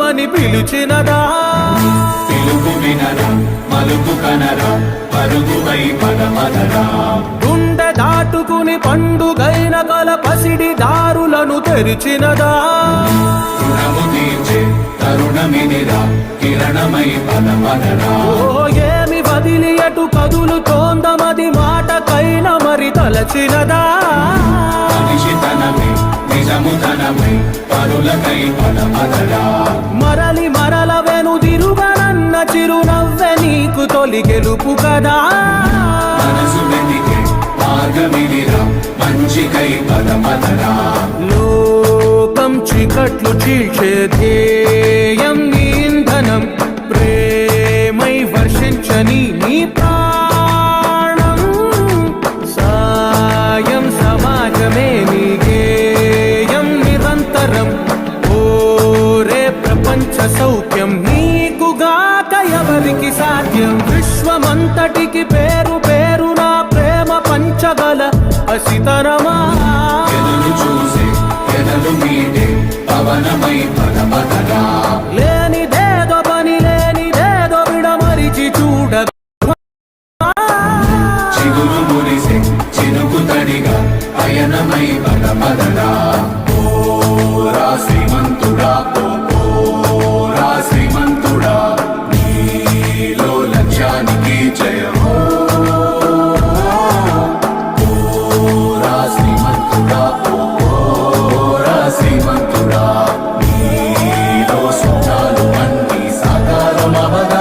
పిలిచినదా? పిలుపు వినరా మలుపు కనరా పరుగువై పద పదరా గుండె దాటుకుని పండుగైన కల పసిడి దారులను తెరిచినదా? రుణము తీర్చే తరుణమిదిరా కిరణమై పద పదరా ఓ ఏమి వదిలి ఎటు కదులు తోందమది మాటకైన మరి తలచినదా? నిజము తనమై పరులకై పద చిరునవ్వె నీకు తొలి గెలుపు కదా. మనసు లోకం చీకట్లు చీల్చే సౌఖ్యం నీకుగాక ఎవరికి సాధ్యం? విశ్వమంతటికి పేరు పేరు నా ప్రేమ పంచగల అసితరమా చూసే లేనిదేదో పని లేనిదేదో విడమరిచి చూడ చిగురు మురిసే చినుకు తడిగా పయనమై పద Mahara.